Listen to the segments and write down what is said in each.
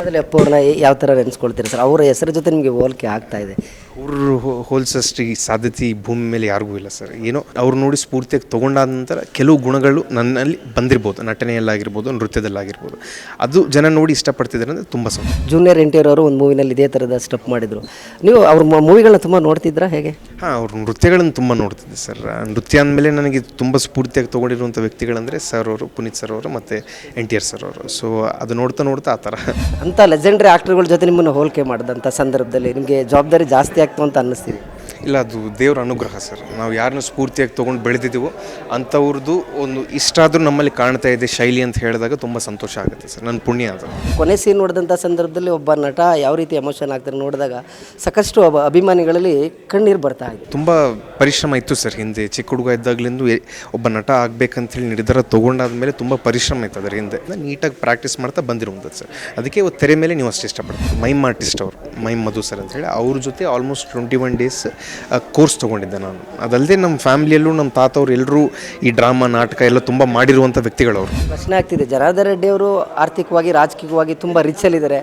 ಅದ್ರಲ್ಲಿ ಅಪ್ಪವ್ರನ್ನ ಯಾವ ಥರ ನೆನೆಸ್ಕೊಳ್ತೀರಿ ಸರ್? ಅವರ ಹೆಸರ ಜೊತೆ ನಿಮಗೆ ಹೋಲಿಕೆ ಆಗ್ತಾ ಇದೆ. ಅವರು ಹೋಲ್ಸಷ್ಟು ಈ ಸಾಧ್ಯತೆ ಈ ಭೂಮಿ ಮೇಲೆ ಯಾರಿಗೂ ಇಲ್ಲ ಸರ್. ಏನೋ ಅವ್ರು ನೋಡಿ ಸ್ಫೂರ್ತಿಯಾಗಿ ತೊಗೊಂಡಾದ ನಂತರ ಕೆಲವು ಗುಣಗಳು ನನ್ನಲ್ಲಿ ಬಂದಿರ್ಬೋದು. ನಟನೆಯಲ್ಲಾಗಿರ್ಬೋದು ನೃತ್ಯದಲ್ಲಾಗಿರ್ಬೋದು. ಅದು ಜನ ನೋಡಿ ಇಷ್ಟಪಡ್ತಿದ್ದಾರೆ ಅಂದರೆ ತುಂಬ ಸಂತೋಷ. ಜೂನಿಯರ್ ಎನ್ ಟಿ ಅವರು ಒಂದು ಮೂವಿನಲ್ಲಿ ಇದೇ ಥರದ ಸ್ಟೆಪ್ ಮಾಡಿದರು. ನೀವು ಅವ್ರ ಮೂವಿಗಳನ್ನ ತುಂಬ ನೋಡ್ತಿದ್ರಾ ಹೇಗೆ? ಹಾಂ ಅವ್ರ ನೃತ್ಯಗಳನ್ನು ತುಂಬ ನೋಡ್ತಿದ್ದೆ ಸರ್. ನೃತ್ಯ ಅಂದಮೇಲೆ ನನಗೆ ತುಂಬ ಸ್ಫೂರ್ತಿಯಾಗಿ ತೊಗೊಂಡಿರುವಂಥ ವ್ಯಕ್ತಿಗಳಂದರೆ ಸರ್ ಅವರು ಪುನೀತ್ ಸರ್ ಅವರು ಮತ್ತು ಎನ್ ಟಿ ಆರ್ ಸರ್ ಅವರು. ಸೊ ಅದು ನೋಡ್ತಾ ನೋಡ್ತಾ ಆ ಥರ. ಅಂಥ ಲೆಜೆಂಡ್ರಿ ಆ್ಯಕ್ಟರ್ಗಳ ಜೊತೆ ನಿಮ್ಮನ್ನು ಹೋಲಿಕೆ ಮಾಡಿದಂಥ ಸಂದರ್ಭದಲ್ಲಿ ನಿಮಗೆ ಜವಾಬ್ದಾರಿ ಜಾಸ್ತಿ ಆಗ್ತು ಅಂತ ಅನ್ನಿಸ್ತೀರಿ ಇಲ್ಲ ಅದು ದೇವರ ಅನುಗ್ರಹ ಸರ್. ನಾವು ಯಾರನ್ನ ಸ್ಫೂರ್ತಿಯಾಗಿ ತೊಗೊಂಡು ಬೆಳೆದಿದ್ದೀವೋ ಅಂಥವ್ರದ್ದು ಒಂದು ಇಷ್ಟ ಆದರೂ ನಮ್ಮಲ್ಲಿ ಕಾಣ್ತಾ ಇದೆ ಶೈಲಿ ಅಂತ ಹೇಳಿದಾಗ ತುಂಬ ಸಂತೋಷ ಆಗುತ್ತೆ ಸರ್. ನನ್ನ ಪುಣ್ಯ ಅದು. ಕೊನೆ ಸೀನ್ ನೋಡಿದಂಥ ಸಂದರ್ಭದಲ್ಲಿ ಒಬ್ಬ ನಟ ಯಾವ ರೀತಿ ಎಮೋಷನ್ ಆಗ್ತಾರೆ ನೋಡಿದಾಗ ಸಾಕಷ್ಟು ಅಭಿಮಾನಿಗಳಲ್ಲಿ ಕಣ್ಣೀರು ಬರ್ತಾ ಇದೆ. ತುಂಬ ಪರಿಶ್ರಮ ಇತ್ತು ಸರ್ ಹಿಂದೆ. ಚಿಕ್ಕ ಹುಡುಗ ಇದ್ದಾಗಲಿಂದು ಒಬ್ಬ ನಟ ಆಗಬೇಕಂತೇಳಿ ನಿರ್ಧಾರ ತೊಗೊಂಡಾದ್ಮೇಲೆ ತುಂಬ ಪರಿಶ್ರಮ ಇತ್ತು ಅದರ ಹಿಂದೆ. ನೀಟಾಗಿ ಪ್ರಾಕ್ಟೀಸ್ ಮಾಡ್ತಾ ಬಂದಿರುವಂಥದ್ದು ಸರ್. ಅದಕ್ಕೆ ತೆರೆ ಮೇಲೆ ನೀವು ಅಷ್ಟು ಇಷ್ಟಪಡ್ತೀವಿ ಮೈಮ್ ಆರ್ಟಿಸ್ಟ್ ಅವರು ಮೈಮ್ ಮಧು ಸರ್ ಅಂತೇಳಿ ಅವ್ರ ಜೊತೆ almost twenty one days course ತೊಗೊಂಡಿದ್ದೆ ನಾನು. ಅದಲ್ಲದೆ ನಮ್ಮ ಫ್ಯಾಮಿಲಿಯಲ್ಲೂ ನಮ್ಮ ತಾತವ್ರು ಎಲ್ಲರೂ ಈ ಡ್ರಾಮಾ ನಾಟಕ ಎಲ್ಲ ತುಂಬ ಮಾಡಿರುವಂಥ ವ್ಯಕ್ತಿಗಳವರು. ಪ್ರಶ್ನೆ ಆಗ್ತಿದೆ. ಜನಾರ್ದನ್ ರೆಡ್ಡಿ ಅವರು ಆರ್ಥಿಕವಾಗಿ ರಾಜಕೀಯವಾಗಿ ತುಂಬ ರಿಚಲ್ಲಿದ್ದಾರೆ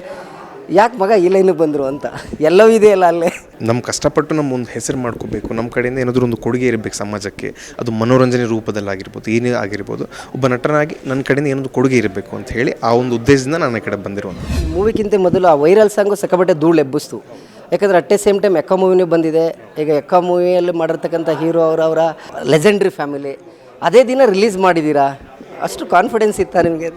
ಯಾಕೆ ಮಗ ಈ ಲೈನಿಗೆ ಬಂದರು ಅಂತ? ಎಲ್ಲವೂ ಇದೆಯಲ್ಲ ಅಲ್ಲೇ? ನಮ್ಮ ಕಷ್ಟಪಟ್ಟು ನಮ್ಮ ಒಂದು ಹೆಸರು ಮಾಡ್ಕೋಬೇಕು. ನಮ್ಮ ಕಡೆಯಿಂದ ಏನಾದರೂ ಒಂದು ಕೊಡುಗೆ ಇರಬೇಕು ಸಮಾಜಕ್ಕೆ ಅದು ಮನೋರಂಜನೆ ರೂಪದಲ್ಲಾಗಿರ್ಬೋದು ಏನೇ ಆಗಿರ್ಬೋದು ಒಬ್ಬ ನಟನಾಗಿ ನನ್ನ ಕಡೆಯಿಂದ ಏನೊಂದು ಕೊಡುಗೆ ಇರಬೇಕು ಅಂತ ಹೇಳಿ ಆ ಒಂದು ಉದ್ದೇಶದಿಂದ ನಾನು ಈ ಕಡೆ ಬಂದಿರೋದು ಮೂವಿಗಿಂತ ಮೊದಲು ಆ ವೈರಲ್ ಸಾಂಗು ಸಕ್ಕಬಟ್ಟೆ ಧೂಳು ಎಬ್ಬಿಸ್ತು ಯಾಕಂದರೆ at a same time Ekka ಮೂವಿನೂ ಬಂದಿದೆ. ಈಗ ಎಕ್ಕ ಮೂವಿಯಲ್ಲಿ ಮಾಡಿರ್ತಕ್ಕಂಥ ಹೀರೋ ಅವರ ಅವರ ಲೆಜೆಂಡ್ರಿ ಫ್ಯಾಮಿಲಿ ಅದೇ ದಿನ ರಿಲೀಸ್ ಮಾಡಿದ್ದೀರಾ ಅಷ್ಟು ಕಾನ್ಫಿಡೆನ್ಸ್ ಇತ್ತಾ ನಿಮಗೆ?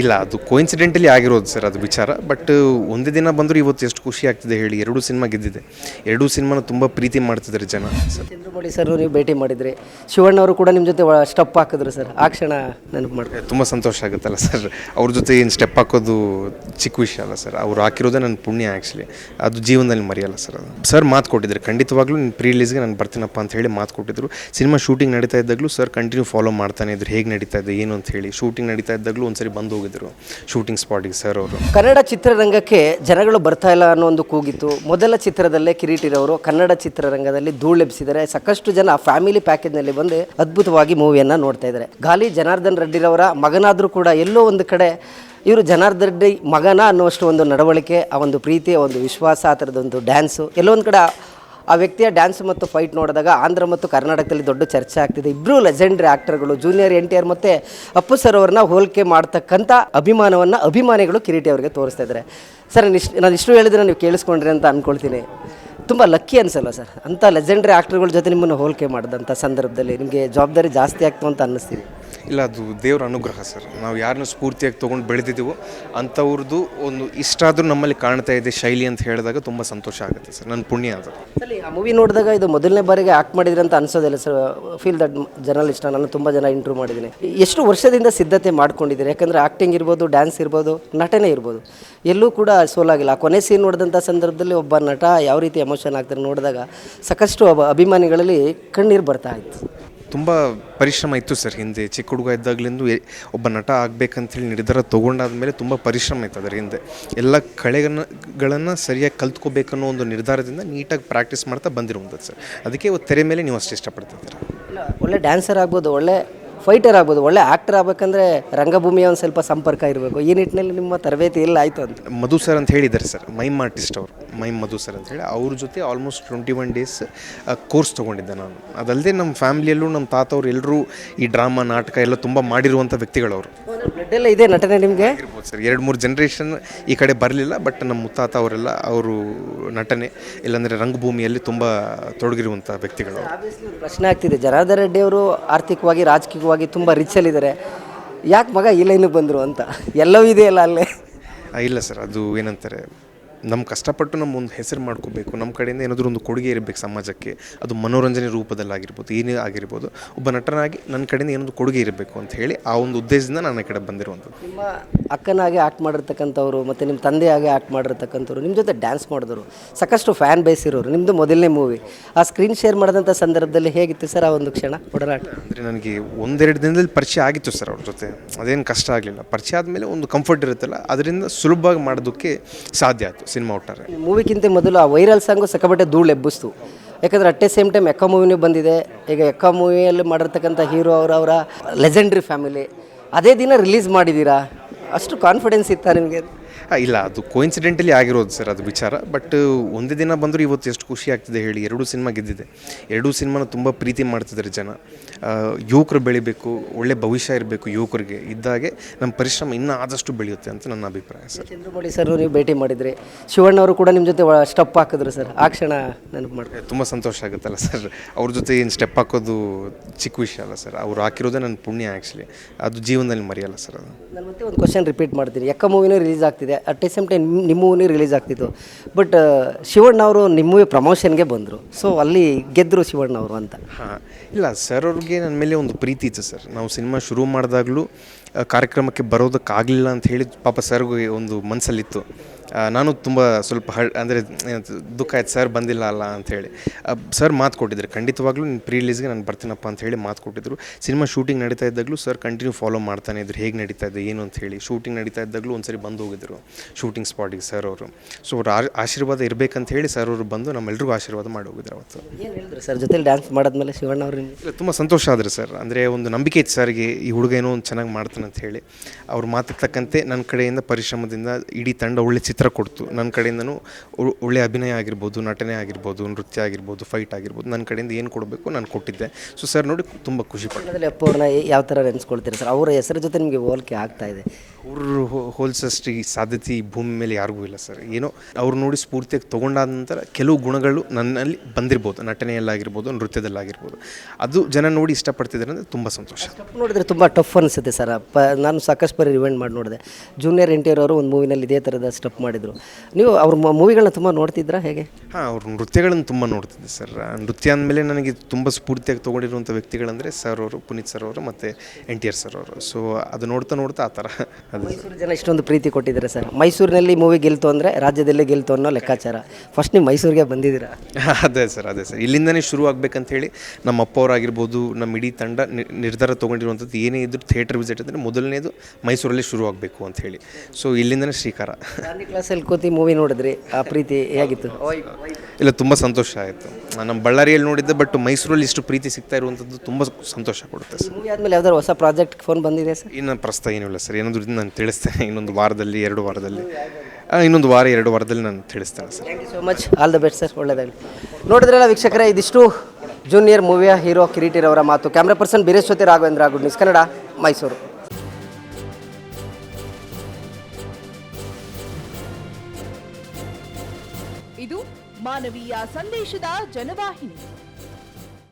ಇಲ್ಲ ಅದು ಕೋಇನ್ಸಿಡೆಂಟಲಿ ಆಗಿರೋದು ಸರ್ ಅದು ವಿಚಾರ. ಬಟ್ ಒಂದೇ ದಿನ ಬಂದರೂ ಇವತ್ತು ಎಷ್ಟು ಖುಷಿ ಆಗ್ತಿದೆ ಹೇಳಿ ಎರಡೂ ಸಿನಿಮಾ ಗೆದ್ದಿದೆ. ಎರಡೂ ಸಿನಿಮಾನ ತುಂಬ ಪ್ರೀತಿ ಮಾಡ್ತಿದ್ದಾರೆ ಜನ ಸರ್ ಚಂದ್ರಮೌಳಿ ಸರ್ ನೀವು ಭೇಟಿ ಮಾಡಿದ್ರಿ. ಶಿವಣ್ಣ ಅವರು ಕೂಡ ನಿಮ್ಮ ಜೊತೆ ಸ್ಟೆಪ್ ಹಾಕಿದ್ರು ಸರ್ ಆ ಕ್ಷಣ ನೆನಪು ಮಾಡಿದ್ರೆ ತುಂಬ ಸಂತೋಷ ಆಗುತ್ತಲ್ಲ ಸರ್ ಅವ್ರ ಜೊತೆ ಏನು ಸ್ಟೆಪ್ ಹಾಕೋದು ಚಿಕ್ಕ ವಿಷಯ ಅಲ್ಲ ಸರ್ ಅವ್ರು ಹಾಕಿರೋದೇ ನನ್ನ ಪುಣ್ಯ ಆ್ಯಕ್ಚುಲಿ ಅದು ಜೀವನದಲ್ಲಿ ಮರೆಯಲ್ಲ ಸರ್ ಅದು. ಸರ್ ಮಾತು ಕೊಟ್ಟಿದ್ದಾರೆ ಖಂಡಿತವಾಗ್ಲೂ ನೀನು ಪ್ರೀ ರಿಲೀಸ್ಗೆ ನಾನು ಬರ್ತೀನಪ್ಪ ಅಂತ ಹೇಳಿ ಮಾತು ಕೊಟ್ಟಿದ್ರು. ಸಿನಿಮಾ ಶೂಟಿಂಗ್ ನಡೀತಾ ಇದ್ದಾಗಲೂ ಸರ್ ಕಂಟಿನ್ಯೂ ಫಾಲೋ ಮಾಡ್ತಾನೆ ಇದ್ರು. ಹೇಗೆ ನಡೀತಾ ಇದೆ ಏನು ಅಂತ ಹೇಳಿ. ಶೂಟಿಂಗ್ ನಡೀತಾ ಇದ್ದಾಗಲೂ ಒಂದ್ಸರಿ ಬಂದು ಹೋಗಿದ್ರು ಶೂಟಿಂಗ್ ಸ್ಪಾಟಿಗೆ ಸರ್ ಅವರು. ಕನ್ನಡ ಚಿತ್ರರಂಗಕ್ಕೆ ಜನಗಳು ಬರ್ತಾ ಇಲ್ಲ ಅನ್ನೋ ಒಂದು ಕೂಗಿತ್ತು. ಮೊದಲ ಚಿತ್ರದಲ್ಲೇ ಕಿರೀಟಿರೋರು ಕನ್ನಡ ಚಿತ್ರರಂಗದಲ್ಲಿ ಧೂಳೆಬ್ಸಿದ್ದಾರೆ ಸಾಕಷ್ಟು ಜನ ಫ್ಯಾಮಿಲಿ ಪ್ಯಾಕೇಜ್ನಲ್ಲಿ ಬಂದು ಅದ್ಭುತವಾಗಿ ಮೂವಿಯನ್ನು ನೋಡ್ತಾ ಇದ್ದಾರೆ. ಗಾಲಿ ಜನಾರ್ದನ್ ರೆಡ್ಡಿರವರ ಮಗನಾದರೂ ಕೂಡ ಎಲ್ಲೋ ಒಂದು ಕಡೆ ಇವರು ಜನಾರ್ದನ್ ರೆಡ್ಡಿ ಮಗನ ಅನ್ನುವಷ್ಟು ಒಂದು ನಡವಳಿಕೆ, ಆ ಒಂದು ಪ್ರೀತಿ ಒಂದು ವಿಶ್ವಾಸ, ಆ ಥರದೊಂದು ಡ್ಯಾನ್ಸು ಎಲ್ಲೊಂದು ಕಡೆ ಆ ವ್ಯಕ್ತಿಯ ಡ್ಯಾನ್ಸ್ ಮತ್ತು ಫೈಟ್ ನೋಡಿದಾಗ ಆಂಧ್ರ ಮತ್ತು ಕರ್ನಾಟಕದಲ್ಲಿ ದೊಡ್ಡ ಚರ್ಚೆ ಆಗ್ತಿದೆ. ಇಬ್ಬರು ಲೆಜೆಂಡ್ರಿ ಆ್ಯಕ್ಟರ್ಗಳು ಜೂನಿಯರ್ ಎನ್ ಟಿ ಆರ್ ಮತ್ತು ಅಪ್ಪು ಸರ್ ಅವ್ರನ್ನ ಹೋಲಿಕೆ ಮಾಡ್ತಕ್ಕಂಥ ಅಭಿಮಾನವನ್ನು ಅಭಿಮಾನಿಗಳು ಕಿರೀಟಿ ಅವರಿಗೆ ತೋರಿಸ್ತಾ ಇದ್ದಾರೆ. ಸರ್, ನಾನು ಇಷ್ಟು ನಾನು ಇಷ್ಟು ಹೇಳಿದ್ರೆ ನೀವು ಕೇಳಿಸ್ಕೊಂಡ್ರಿ ಅಂತ ಅಂದ್ಕೊಳ್ತೀನಿ ತುಂಬ ಲಕ್ಕಿ ಅನಿಸಲ್ಲ ಸರ್? ಅಂಥ ಲೆಜೆಂಡ್ರಿ ಆ್ಯಕ್ಟರ್ಗಳ ಜೊತೆ ನಿಮ್ಮನ್ನು ಹೋಲಿಕೆ ಮಾಡಿದಂಥ ಸಂದರ್ಭದಲ್ಲಿ ನಿಮಗೆ ಜವಾಬ್ದಾರಿ ಜಾಸ್ತಿ ಆಗ್ತು ಅಂತ ಅನ್ನಿಸ್ತೀರಿ ಇಲ್ಲ, ಅದು ದೇವರ ಅನುಗ್ರಹ ಸರ್. ನಾವು ಯಾರನ್ನ ಸ್ಫೂರ್ತಿಯಾಗಿ ತೊಗೊಂಡು ಬೆಳೆದಿದ್ದೀವೋ ಅಂಥವ್ರದ್ದು ಒಂದು ಇಷ್ಟ ಆದರೂ ನಮ್ಮಲ್ಲಿ ಕಾಣ್ತಾ ಇದೆ ಶೈಲಿ ಅಂತ ಹೇಳಿದಾಗ ತುಂಬ ಸಂತೋಷ ಆಗುತ್ತೆ ಸರ್. ನನ್ನ ಪುಣ್ಯ ಅದು. ಸರ್ ಆ ಮೂವಿ ನೋಡಿದಾಗ ಇದು ಮೊದಲನೇ ಬಾರಿಗೆ ಆಕ್ಟ್ ಮಾಡಿದ್ರೆ ಅಂತ ಅನ್ಸೋದಿಲ್ಲ ಸರ್. ಫೀಲ್ ದಟ್ ಜರ್ನಲಿಸ್ಟ್ ನಾನು ತುಂಬ ಜನ ಇಂಟ್ರೂ ಮಾಡಿದ್ದೀನಿ. ಎಷ್ಟು ವರ್ಷದಿಂದ ಸಿದ್ಧತೆ ಮಾಡ್ಕೊಂಡಿದ್ದೀರಿ? ಯಾಕಂದರೆ ಆ್ಯಕ್ಟಿಂಗ್ ಇರ್ಬೋದು ಡ್ಯಾನ್ಸ್ ಇರ್ಬೋದು, ನಟನೆ ಇರ್ಬೋದು. ಎಲ್ಲೂ ಕೂಡ ಸೋಲಾಗಿಲ್ಲ ಆ ಕೊನೆ ಸೀನ್ ನೋಡಿದಂಥ ಸಂದರ್ಭದಲ್ಲಿ ಒಬ್ಬ ನಟ ಯಾವ ರೀತಿ ಎಮೋಷನ್ ಆಗ್ತಾರೆ ನೋಡಿದಾಗ ಸಾಕಷ್ಟು ಅಭ- ಅಭಿಮಾನಿಗಳಲ್ಲಿ ಕಣ್ಣೀರು ಬರ್ತಾ ಇತ್ತು. ತುಂಬ ಪರಿಶ್ರಮ ಇತ್ತು ಸರ್ ಹಿಂದೆ. ಚಿಕ್ಕ ಹುಡುಗ ಇದ್ದಾಗಲಿಂದ ಒಬ್ಬ ನಟ ಆಗಬೇಕಂತೇಳಿ ನಿರ್ಧಾರ ತೊಗೊಂಡಾದ್ಮೇಲೆ ತುಂಬ ಪರಿಶ್ರಮ ಇತ್ತು ಅದರ ಹಿಂದೆ. ಎಲ್ಲ ಕಳೆಗಳನ್ನು ಸರಿಯಾಗಿ ಕಲ್ತ್ಕೋಬೇಕನ್ನೋ ಒಂದು ನಿರ್ಧಾರದಿಂದ ನೀಟಾಗಿ ಪ್ರಾಕ್ಟೀಸ್ ಮಾಡ್ತಾ ಬಂದಿರುವಂಥದ್ದು ಸರ್. ಅದಕ್ಕೆ ಇವತ್ತು ತೆರೆ ಮೇಲೆ ನೀವು ಅಷ್ಟು ಇಷ್ಟಪಡ್ತಿದ್ದೀರ? ಒಳ್ಳೆ ಡ್ಯಾನ್ಸರ್ ಆಗ್ಬೋದು, ಒಳ್ಳೆ ಫೈಟರ್ ಆಗ್ಬೋದು. ಒಳ್ಳೆ ಆ್ಯಕ್ಟರ್ ಆಗ್ಬೇಕಂದ್ರೆ ರಂಗಭೂಮಿಯ ಒಂದು ಸ್ವಲ್ಪ ಸಂಪರ್ಕ ಇರಬೇಕು. ಈ ನಿಟ್ಟಿನಲ್ಲಿ ನಿಮ್ಮ ತರಬೇತಿ ಎಲ್ಲ ಆಯಿತು ಅಂತ. ಮಧು ಸರ್ ಅಂತ ಹೇಳಿದ್ದಾರೆ ಸರ್ ಮೈಮ್ ಆರ್ಟಿಸ್ಟ್ ಅವರು. ಮೈಮ್ ಮಧು ಸರ್ ಅಂತ ಹೇಳಿ. ಅವ್ರ ಜೊತೆ almost twenty one days course ತೊಗೊಂಡಿದ್ದೆ ನಾನು. ಅದಲ್ಲದೆ ನಮ್ಮ ಫ್ಯಾಮಿಲಿಯಲ್ಲೂ ನಮ್ಮ ತಾತವ್ರು ಎಲ್ಲರೂ ಈ ಡ್ರಾಮಾ ನಾಟಕ ಎಲ್ಲ ತುಂಬ ಮಾಡಿರುವಂಥ ವ್ಯಕ್ತಿಗಳವರು. ಬ್ಲಡ್ ಎಲ್ಲ ಇದೆ ನಟನೆ ನಿಮಗೆ? ಇರ್ಬೋದು ಸರ್ ಎರಡು ಮೂರು ಜನ್ರೇಷನ್ ಈ ಕಡೆ ಬರಲಿಲ್ಲ ಬಟ್ ನಮ್ಮ ಮುತ್ತಾತ ಅವರೆಲ್ಲ ಅವರು ನಟನೆ ಇಲ್ಲಾಂದರೆ ರಂಗಭೂಮಿಯಲ್ಲಿ ತುಂಬ ತೊಡಗಿರುವಂಥ ವ್ಯಕ್ತಿಗಳು ಪ್ರಶ್ನೆ ಆಗ್ತಿದೆ. ಜನಾರ್ದನ್ ರೆಡ್ಡಿ ಅವರು ಆರ್ಥಿಕವಾಗಿ ರಾಜಕೀಯವಾಗಿ ತುಂಬ ರಿಚಲ್ಲಿದ್ದಾರೆ ಯಾಕೆ ಮಗ ಈ ಲೈನಿಗೆ ಬಂದರು ಅಂತ? ಎಲ್ಲವೂ ಇದೆಯಲ್ಲ ಅಲ್ಲೇ? ಇಲ್ಲ ಸರ್, ಅದು ಏನಂತಾರೆ ನಮ್ಮ ಕಷ್ಟಪಟ್ಟು ನಮ್ಮ ಒಂದು ಹೆಸರು ಮಾಡ್ಕೋಬೇಕು ನಮ್ಮ ಕಡೆಯಿಂದ ಏನಾದರೂ ಒಂದು ಕೊಡುಗೆ ಇರಬೇಕು ಸಮಾಜಕ್ಕೆ ಅದು ಮನೋರಂಜನೆ ರೂಪದಲ್ಲಾಗಿರ್ಬೋದು ಏನೇ ಆಗಿರ್ಬೋದು ಒಬ್ಬ ನಟನಾಗಿ ನನ್ನ ಕಡೆಯಿಂದ ಏನೊಂದು ಕೊಡುಗೆ ಇರಬೇಕು ಅಂತ ಹೇಳಿ ಆ ಒಂದು ಉದ್ದೇಶದಿಂದ ನಾನು ಈ ಕಡೆ ಬಂದಿರುವಂಥದ್ದು. ನಿಮ್ಮ ಅಕ್ಕನಾಗೆ ಆ್ಯಕ್ಟ್ ಮಾಡಿರ್ತಕ್ಕಂಥವ್ರು ಮತ್ತು ನಿಮ್ಮ ತಂದೆಯಾಗೆ ಆ್ಯಕ್ಟ್ ಮಾಡಿರ್ತಕ್ಕಂಥವ್ರು ನಿಮ್ಮ ಜೊತೆ ಡ್ಯಾನ್ಸ್ ಮಾಡಿದವರು ಸಾಕಷ್ಟು ಫ್ಯಾನ್ ಬೇಸ್ ಇರೋರು ನಿಮ್ಮದು ಮೊದಲನೇ ಮೂವಿ ಆ ಸ್ಕ್ರೀನ್ ಶೇರ್ ಮಾಡಿದಂಥ ಸಂದರ್ಭದಲ್ಲಿ ಹೇಗಿತ್ತು ಸರ್ ಆ ಒಂದು ಕ್ಷಣ ಒಡನಾಟ? ಅಂದರೆ ನನಗೆ ಒಂದೆರಡು ದಿನದಲ್ಲಿ ಪರಿಚಯ ಆಗಿತ್ತು ಸರ್ ಅವ್ರ ಜೊತೆ. ಅದೇನು ಕಷ್ಟ ಆಗಲಿಲ್ಲ. ಪರಿಚಯ ಆದಮೇಲೆ ಒಂದು ಕಂಫರ್ಟ್ ಇರುತ್ತಲ್ಲ ಅದರಿಂದ ಸುಲಭವಾಗಿ ಮಾಡೋದಕ್ಕೆ ಸಾಧ್ಯ ಆಯಿತು. ಸಿನಿಮಾ ಒಟ್ಟಾರೆ ಮೂವಿಗಿಂತ ಮೊದಲು ಆ ವೈರಲ್ ಸಾಂಗು ಸಕ್ಕಬಟ್ಟೆ ಧೂಳು ಎಬ್ಬಿಸ್ತು. ಯಾಕಂದರೆ at a same time Ekka ಮೂವಿನೂ ಬಂದಿದೆ. ಈಗ ಎಕ್ಕ ಮೂವಿಯಲ್ಲಿ ಮಾಡಿರ್ತಕ್ಕಂಥ ಹೀರೋ ಅವರ ಅವರ ಲೆಜೆಂಡ್ರಿ ಫ್ಯಾಮಿಲಿ. ಅದೇ ದಿನ ರಿಲೀಸ್ ಮಾಡಿದ್ದೀರಾ? ಅಷ್ಟು ಕಾನ್ಫಿಡೆನ್ಸ್ ಇತ್ತಾ ನಿಮಗೆ? ಇಲ್ಲ ಅದು ಕೋಇನ್ಸಿಡೆಂಟಲಿ ಆಗಿರೋದು ಸರ್ ಅದು ವಿಚಾರ. ಬಟ್ ಒಂದೇ ದಿನ ಬಂದರೂ ಇವತ್ತು ಎಷ್ಟು ಖುಷಿ ಆಗ್ತಿದೆ ಹೇಳಿ. ಎರಡೂ ಸಿನಿಮಾ ಗೆದ್ದಿದೆ. ಎರಡೂ ಸಿನಿಮಾನ ತುಂಬ ಪ್ರೀತಿ ಮಾಡ್ತಿದ್ದಾರೆ ಜನ. ಯುವಕರು ಬೆಳಿಬೇಕು ಒಳ್ಳೆ ಭವಿಷ್ಯ ಇರಬೇಕು ಯುವಕರಿಗೆ. ಇದ್ದಾಗೆ ನಮ್ಮ ಪರಿಶ್ರಮ ಇನ್ನೂ ಆದಷ್ಟು ಬೆಳೆಯುತ್ತೆ ಅಂತ ನನ್ನ ಅಭಿಪ್ರಾಯ ಸರ್ ಚಂದ್ರಮೌಳಿ ಸರ್ ನೀವು ಭೇಟಿ ಮಾಡಿದ್ರಿ. ಶಿವಣ್ಣ ಅವರು ಕೂಡ ನಿಮ್ಮ ಜೊತೆ ಸ್ಟೆಪ್ ಹಾಕಿದ್ರು ಸರ್ ಆ ಕ್ಷಣ ನೆನಪು ಮಾಡಿ ತುಂಬ ಸಂತೋಷ ಆಗುತ್ತಲ್ಲ ಸರ್ ಅವ್ರ ಜೊತೆ ಏನು ಸ್ಟೆಪ್ ಹಾಕೋದು ಚಿಕ್ಕ ವಿಷಯ ಅಲ್ಲ ಸರ್ ಅವ್ರು ಹಾಕಿರೋದೇ ನನ್ನ ಪುಣ್ಯ ಆ್ಯಕ್ಚುಲಿ ಅದು ಜೀವನದಲ್ಲಿ ಮರೆಯಲ್ಲ ಸರ್ ಅದು. ನಾನು ಮತ್ತೆ ಒಂದು ಕ್ವಶನ್ ರಿಪೀಟ್ ಮಾಡ್ತೀನಿ. ಎಕ್ಕ ಮೂವಿನೂ ರಿಲೀಸ್ ಆಗ್ತಿದೆ. ಅಟ್ ದ ಸೇಮ್ ಟೈಮ್ ನಿಮ್ಮ ಮೂವಿನೇ ರಿಲೀಸ್ ಆಗ್ತಿತ್ತು. ಬಟ್ ಶಿವಣ್ಣ ಅವರು ನಿಮ್ಮ ಮೂವಿ ಪ್ರಮೋಷನ್ಗೆ ಬಂದರು. ಸೊ ಅಲ್ಲಿ ಗೆದ್ದರು ಶಿವಣ್ಣ ಅವರು ಅಂತ. ಹಾಂ, ಇಲ್ಲ ಸರ್ ಅವ್ರಿಗೆ ನನ್ನ ಮೇಲೆ ಒಂದು ಪ್ರೀತಿ ಇತ್ತು ಸರ್ ನಾವು ಸಿನಿಮಾ ಶುರು ಮಾಡಿದಾಗಲೂ ಕಾರ್ಯಕ್ರಮಕ್ಕೆ ಬರೋದಕ್ಕಾಗಲಿಲ್ಲ ಅಂತ ಹೇಳಿ ಪಾಪ ಸರ್ಗೆ ಒಂದು ಮನಸ್ಸಲ್ಲಿತ್ತು ನಾನು ತುಂಬ ಸ್ವಲ್ಪ ಹಳ್, ಅಂದರೆ ದುಃಖ ಆಯ್ತು ಸರ್ ಬಂದಿಲ್ಲ ಅಲ್ಲ ಅಂಥೇಳಿ ಸರ್ ಮಾತು ಕೊಟ್ಟಿದ್ರು. ಖಂಡಿತವಾಗ್ಲೂ ನೀನು ಪ್ರೀ ರಿಲೀಸ್ಗೆ ನಾನು ಬರ್ತೀನಪ್ಪ ಅಂತ ಹೇಳಿ ಮಾತು ಕೊಟ್ಟಿದ್ರು. ಸಿನಿಮಾ ಶೂಟಿಂಗ್ ನಡೀತಾ ಇದ್ದಾಗಲೂ ಸರ್ ಕಂಟಿನ್ಯೂ ಫಾಲೋ ಮಾಡ್ತಾನೆ ಇದ್ರು. ಹೇಗೆ ನಡೀತಾ ಇದೆ, ಏನು ಅಂತ ಹೇಳಿ. ಶೂಟಿಂಗ್ ನಡೀತಾ ಇದ್ದಾಗಲೂ ಒಂದು ಸರಿ ಬಂದು ಹೋಗಿದ್ರು. ಶೂಟಿಂಗ್ ಸ್ಪಾಟಿಗೆ ಸರ್ ಅವರು. ಸೊ ಅವ್ರ ಆಶೀರ್ವಾದ ಇರಬೇಕಂತ ಹೇಳಿ ಸರ್ ಅವರು ಬಂದು ನಮ್ಮೆಲ್ಲರಿಗೂ ಆಶೀರ್ವಾದ ಮಾಡಿ ಹೋಗಿದ್ರು ಅವತ್ತು. ಏನು ಹೇಳಿದ್ರು ಸರ್ ಜೊತೆಲಿ ಡ್ಯಾನ್ಸ್ ಮಾಡಿದ್ಮೇಲೆ ಶಿವಣ್ಣ ಅವರು ತುಂಬ ಸಂತೋಷ ಆದ್ರೆ ಸರ್ ಅಂದರೆ ಒಂದು ನಂಬಿಕೆ ಇತ್ತು ಸರ್ಗೆ ಈ ಹುಡುಗ ಏನೋ ಒಂದು ಚೆನ್ನಾಗಿ ಮಾಡ್ತಾನೆ ಅಂತ ಹೇಳಿ. ಅವ್ರು ಮಾತಿಗೆ ತಕ್ಕಂತೆ ನನ್ನ ಕಡೆಯಿಂದ ಪರಿಶ್ರಮದಿಂದ ಇಡೀ ತಂಡ ಒಳ್ಳೆ ಚಿತ್ರ ಕೊಡ್ತು. ನನ್ನ ಕಡೆಯಿಂದನೂ ಒಳ್ಳೆ ಅಭಿನಯ ಆಗಿರ್ಬೋದು ನಟನೆ ಆಗಿರ್ಬೋದು ನೃತ್ಯ ಆಗಿರ್ಬೋದು ಫೈಟ್ ಆಗಿರ್ಬೋದು ನನ್ನ ಕಡೆಯಿಂದ ಏನು ಕೊಡಬೇಕು ನಾನು ಕೊಟ್ಟಿದ್ದೆ. ಸೊ ಸರ್ ನೋಡಿ ತುಂಬ ಖುಷಿ ಅವ್ರನ್ನ ಯಾವ ಥರ ನೆನೆಸ್ಕೊಳ್ತೀರಿ ಸರ್ ಅವರ ಹೆಸರು ಜೊತೆ ನಿಮಗೆ ಹೋಲಿಕೆ ಆಗ್ತಾ ಇದೆ. ಅವರು ಹೋಲ್ಸಷ್ಟು ಈ ಸಾಧ್ಯತೆ ಈ ಭೂಮಿ ಮೇಲೆ ಯಾರಿಗೂ ಇಲ್ಲ ಸರ್. ಏನೋ ಅವ್ರು ನೋಡಿ ಸ್ಫೂರ್ತಿಯಾಗಿ ತೊಗೊಂಡಾದ ನಂತರ ಕೆಲವು ಗುಣಗಳು ನನ್ನಲ್ಲಿ ಬಂದಿರ್ಬೋದು. ನಟನೆಯಲ್ಲಾಗಿರ್ಬೋದು ನೃತ್ಯದಲ್ಲಾಗಿರ್ಬೋದು. ಅದು ಜನ ನೋಡಿ ಇಷ್ಟಪಡ್ತಿದ್ದಾರೆ ಅಂದರೆ ತುಂಬ ಸಂತೋಷ. ನೋಡಿದರೆ ತುಂಬ ಟಫ್ ಅನಿಸುತ್ತೆ ಸರ್. ಪ ನಾನು ಸಾಕಷ್ಟು ಬಾರಿ ರಿವೆಂಟ್ ಮಾಡಿ ನೋಡಿದೆ. ಜೂನಿಯರ್ ಎನ್ ಟಿ ಆರ್ ಅವರು ಒಂದು ಮೂವಿನಲ್ಲಿ ಇದೇ ಥರದ ಸ್ಟೆಪ್ ಮಾಡಿದರು. ನೀವು ಅವ್ರ ಮೂವಿಗಳನ್ನ ತುಂಬ ನೋಡ್ತಿದ್ರಾ ಹೇಗೆ? ಹಾಂ ಅವ್ರ ನೃತ್ಯಗಳನ್ನು ತುಂಬ ನೋಡ್ತಿದ್ದೆ ಸರ್. ನೃತ್ಯ ಅಂದಮೇಲೆ ನನಗೆ ತುಂಬ ಸ್ಫೂರ್ತಿಯಾಗಿ ತೊಗೊಂಡಿರುವಂಥ ವ್ಯಕ್ತಿಗಳಂದರೆ ಸರ್ ಅವರು ಪುನೀತ್ ಸರ್ ಅವರು ಮತ್ತು ಎನ್ ಟಿ ಆರ್ ಸರ್ ಅವರು. ಸೊ ಅದು ನೋಡ್ತಾ ನೋಡ್ತಾ ಆ ಥರ. ಮೈಸೂರು ಜನ ಇಷ್ಟೊಂದು ಪ್ರೀತಿ ಕೊಟ್ಟಿದ್ದಾರೆ ಸರ್. ಮೈಸೂರಿನಲ್ಲಿ ಮೂವಿ ಗೆಲ್ತು ಅಂದರೆ ರಾಜ್ಯದಲ್ಲೇ ಗೆಲ್ತು ಅನ್ನೋ ಲೆಕ್ಕಾಚಾರ. ಫಸ್ಟ್ ನೀವು ಮೈಸೂರಿಗೆ ಬಂದಿದ್ದೀರಾ? ಅದೇ ಸರ್ ಅದೇ ಸರ್. ಇಲ್ಲಿಂದನೇ ಶುರು ಆಗ್ಬೇಕಂತ ಹೇಳಿ ನಮ್ಮ ಅಪ್ಪವರಾಗಿರ್ಬೋದು ನಮ್ಮ ಇಡೀ ತಂಡ ನಿ- ನಿರ್ಧಾರ ತೊಗೊಂಡಿರುವಂಥದ್ದು ಏನೇ ಇದ್ರೂ ಥಿಯೇಟರ್ ವಿಸಿಟ್ ಅಂದರೆ ಮೊದಲನೇದು ಮೈಸೂರಲ್ಲೇ ಶುರು ಆಗಬೇಕು ಅಂತ ಹೇಳಿ. ಸೊ ಇಲ್ಲಿಂದನೇ ಶ್ರೀಕಾರ. ಗಾಂಧಿ ಕ್ಲಾಸಲ್ಲಿ ಕೂತಿ ಮೂವಿ ನೋಡಿದ್ರಿ. ಆ ಪ್ರೀತಿ ಹೇಗಿತ್ತು? ಇಲ್ಲ ತುಂಬ ಸಂತೋಷ ಆಯಿತು. ನಮ್ಮ ಬಳ್ಳಾರಿಯಲ್ಲಿ ನೋಡಿದ್ದೆ ಬಟ್ ಮೈಸೂರಲ್ಲಿ ಇಷ್ಟು ಪ್ರೀತಿ ಸಿಗ್ತಾ ಇರುವಂಥದ್ದು ತುಂಬ ಸಂತೋಷ ಕೊಡುತ್ತೆ ಸರ್. ಮೂವಿ ಆದಮೇಲೆ ಯಾವ್ದಾದ್ರು ಹೊಸ ಪ್ರಾಜೆಕ್ಟ್ ಫೋನ್ ಬಂದಿದೆ ಸರ್? ಇನ್ನು ಪ್ರಸ್ತಾವ ಏನಿಲ್ಲ ಇಲ್ಲ ಸರ್. ಏನಾದರೂ ನಾನು ತಿಳಿಸ್ತೇನೆ ಇನ್ನೊಂದು ವಾರದಲ್ಲಿ ಎರಡು ವಾರದಲ್ಲಿ. ಆ, ಇನ್ನೊಂದು ವಾರ ಎರಡು ವಾರದಲ್ಲಿ ನಾನು ತಿಳಿಸ್ತೇನೆ sir. Thank you so much all the best sir ಒಳ್ಳೆಯದಾಗಲಿ ನೋಡಿದ್ರಲ್ಲ ವೀಕ್ಷಕರೇ ಇದಿಷ್ಟು ಜೂನಿಯರ್ ಮೂವಿಯ ಹೀರೋ ಕಿರೀಟಿರವರ ಮಾತು. Camera person Bireshwati Raghavendra good news Kannada Mysuru. ಇದು ಮಾನವೀಯ ಸಂದೇಶದ ಜನವಾಹಿನಿ.